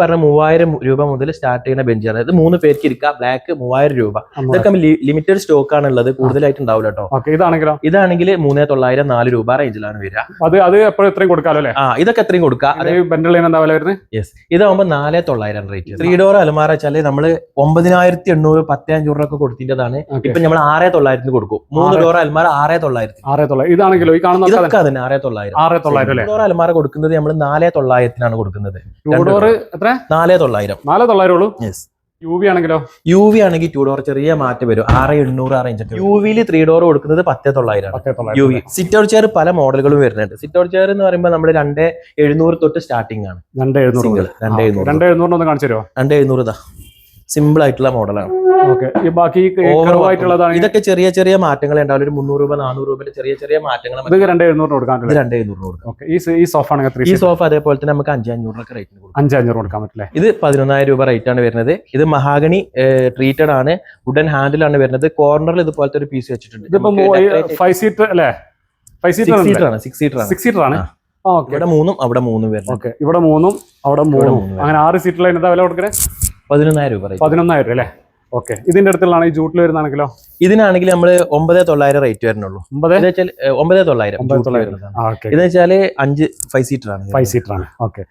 പറഞ്ഞ മൂവായിരം രൂപ മുതൽ സ്റ്റാർട്ട് ചെയ്യുന്ന ബെഞ്ചാണ് ഇത് മൂന്ന് പേർക്ക് ഇരിക്കാം. ബ്ലാക്ക് മൂവായിരം രൂപ. ഇതൊക്കെ ലിമിറ്റഡ് സ്റ്റോക്ക് ആണ് ഉള്ളത് കൂടുതലായിട്ട് ഉണ്ടാവില്ല കേട്ടോ ഇതാണെങ്കിലോ? ഇതാണെങ്കിൽ മൂന്നേ തൊള്ളായിരം നാല് രൂപ റേഞ്ചിലാണ് വരിക. അത് അത് എപ്പോഴും എത്രയും കൊടുക്കാലോ അല്ലേ? ആ ഇതൊക്കെ എത്രയും കൊടുക്കാം. യെസ് ഇതാവുമ്പോ നാലേ തൊള്ളായിരം റേറ്റ് ത്രീ ഡോർ അലമാര വെച്ചാൽ നമ്മൾ ഒമ്പതിനായിരത്തി എണ്ണൂറ് പത്തേ അഞ്ഞൂറ് ഒക്കെ കൊടുത്തിന്റെതാണ് ഇപ്പൊ നമ്മൾ ആറേ തൊള്ളായിരത്തിന് കൊടുക്കും. മൂന്ന് ഡോർ അലമാര ആറേ തൊള്ളായിരത്തി ആറേ തൊള്ളായിരം. ഇതാണെങ്കിലോ? ഈ കാണുന്ന ഇതൊക്കെ അതിന് ആറേ തൊള്ളായിരം. ആറേ തൊള്ളായിരം ഡോർ അലമാര കൊടുക്കുന്നത് നമ്മൾ നാലേ തൊള്ളായിരത്തിനാണ് കൊടുക്കുന്നത്. ടൂ ഡോർ എത്ര? നാലേ തൊള്ളായിരം. നാല് തൊള്ളായിരം ഉള്ളൂ? യെസ് യു വി ആണെങ്കിലോ? യു വി ആണെങ്കിൽ ടു ഡോർ ചെറിയ മാറ്റം വരും. ആറ് എണ്ണൂറ് ആ റേഞ്ച് യു വിയിൽ ത്രീ ഡോർ കൊടുക്കുന്നത് പത്തേ തൊള്ളായിരം. U V sit out chair പല മോഡലുകളും വരുന്നുണ്ട്. സിറ്റ് ഔട്ട് ചെയർ എന്ന് പറയുമ്പോൾ നമ്മൾ രണ്ട് എഴുന്നൂറ് തൊട്ട് സ്റ്റാർട്ടിംഗ് ആണ്. രണ്ട് എഴുന്നൂറ്. രണ്ട് എഴുന്നൂറ് രണ്ട് എഴുന്നൂറിന് ഒന്ന് കാണിച്ചു തരുമോ? രണ്ട് എഴുന്നൂറ് സിമ്പിൾ ആയിട്ടുള്ള മോഡലാണ്. ഈ ബാക്കി ഇതൊക്കെ ചെറിയ ചെറിയ മാറ്റങ്ങൾ ഉണ്ടാവും ഒരു മുന്നൂറ് രൂപ നാനൂറ് രൂപ ചെറിയ ചെറിയ മാറ്റങ്ങൾ ഇത് രണ്ട് എഴുന്നൂറിന് കൊടുക്കാൻ ഇത് പറ്റില്ല രണ്ട് എഴുന്നൂറ് കൊടുക്കാം ഈ സോഫ ആണെങ്കിൽ ഈ സോഫ അതേപോലെ തന്നെ നമുക്ക് അഞ്ച് അഞ്ഞൂറൊക്കെ റേറ്റിന് കൊടുക്കാം. അഞ്ച് അഞ്ഞൂറ് കൊടുക്കാൻ പറ്റില്ല? ഇത് പതിനൊന്നായിരം രൂപ റേറ്റ് ആണ് വരുന്നത്. ഇത് മഹാഗണി ട്രീറ്റഡ് ആണ്. വുഡൻ ഹാൻഡിൽ ആണ് വരുന്നത്. കോർണറിൽ ഇതുപോലത്തെ ഒരു പീസ് വെച്ചിട്ടുണ്ട്. ഫൈവ് സീറ്റർ അല്ലേ? ഫൈവ് സിക്സ് സീറ്റർ സീറ്റർ ആണ് സിക്സ് സീറ്റർ ആണ്. സിക്സ് സീറ്റർ ആണ്? ഇവിടെ മൂന്നും അവിടെ മൂന്നും വരുന്നത്. ഓക്കെ. ഇവിടെ മൂന്നും അവിടെ മൂന്നും. അങ്ങനെ ആറ് സീറ്റുള്ള എന്താ വില കൊടുക്കുന്നത് പതിനൊന്നായിരം രൂപ പതിനൊന്നായിരം പതിനൊന്നായിരം അല്ലേ? ഓക്കെ. ഇതിന്റെ അടുത്തുള്ളതാണ് ഈ ജൂട്ടിൽ വരുന്നതാണെങ്കിലോ? ഇതിനാണെങ്കിൽ നമ്മൾ ഒമ്പത് തൊള്ളായിരം റേറ്റ് വരുന്നുള്ളൂ. ഒമ്പത്? വെച്ചാൽ തൊള്ളായിരം ഇതെന്ന് വെച്ചാൽ അഞ്ച് ഫൈവ് സീറ്റർ ആണ് ഫൈവ് സീറ്റർ ആണ്. ഓക്കെ.